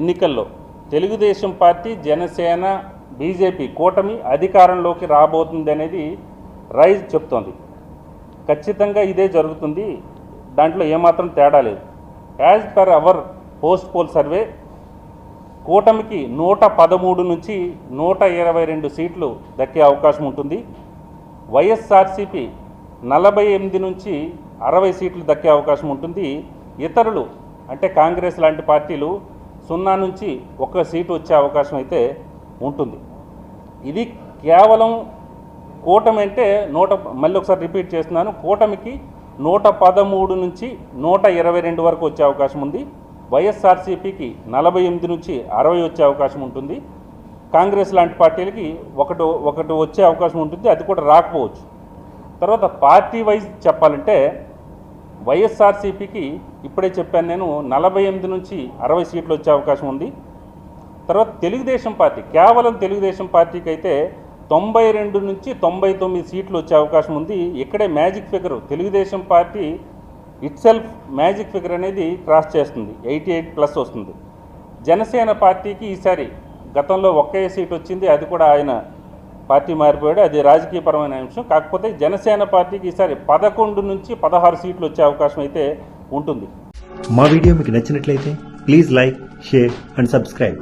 ఎన్నికల్లో Telugu Desam party Janasena BJP కూటమి అధికారంలోకి రాబోతుంది అనేది రైజ్ చెప్తోంది. ఖచ్చితంగా ఇదే జరుగుతుంది. దాంట్లో ఏమాత్రం తేడా లేదు. As per our post poll survey కూటమికి నూట పదమూడు నుంచి నూట ఇరవై రెండు సీట్లు దక్కే అవకాశం ఉంటుంది. వైఎస్ఆర్సీపీ నలభై ఎనిమిది నుంచి అరవై సీట్లు దక్కే అవకాశం ఉంటుంది. ఇతరులు అంటే కాంగ్రెస్ లాంటి పార్టీలు సున్నా నుంచి ఒక సీటు వచ్చే అవకాశం అయితే ఉంటుంది. ఇది కేవలం కూటమి అంటే నూట మళ్ళీ ఒకసారి రిపీట్ చేస్తున్నాను. కూటమికి నూట పదమూడు నుంచి నూట ఇరవై రెండు వరకు వచ్చే అవకాశం ఉంది. వైఎస్ఆర్సీపీకి నలభై ఎనిమిది నుంచి అరవై వచ్చే అవకాశం ఉంటుంది. కాంగ్రెస్ లాంటి పార్టీలకి ఒకటి ఒకటి వచ్చే అవకాశం ఉంటుంది. అది కూడా రాకపోవచ్చు. తర్వాత పార్టీ వైజ్ చెప్పాలంటే వైఎస్ఆర్సీపీకి ఇప్పుడే చెప్పాను నేను నలభై ఎనిమిది నుంచి అరవై సీట్లు వచ్చే అవకాశం ఉంది. తర్వాత తెలుగుదేశం పార్టీ కేవలం తెలుగుదేశం పార్టీకి అయితే తొంభై రెండు నుంచి తొంభై తొమ్మిది సీట్లు వచ్చే అవకాశం ఉంది. ఇక్కడే magic figure Telugu Desam party itself magic figure అనేది క్రాస్ చేస్తుంది. ఎయిటీ ఎయిట్ ప్లస్ వస్తుంది. జనసేన పార్టీకి ఈసారి గతంలో ఒకే సీట్ వచ్చింది. అది కూడా ఆయన పార్టీ మారిపోయాడు. అది రాజకీయపరమైన అంశం. కాకపోతే జనసేన పార్టీకి ఈసారి పదకొండు నుంచి పదహారు సీట్లు వచ్చే అవకాశం అయితే ఉంటుంది. మా వీడియో మీకు నచ్చినట్లయితే please like share and subscribe.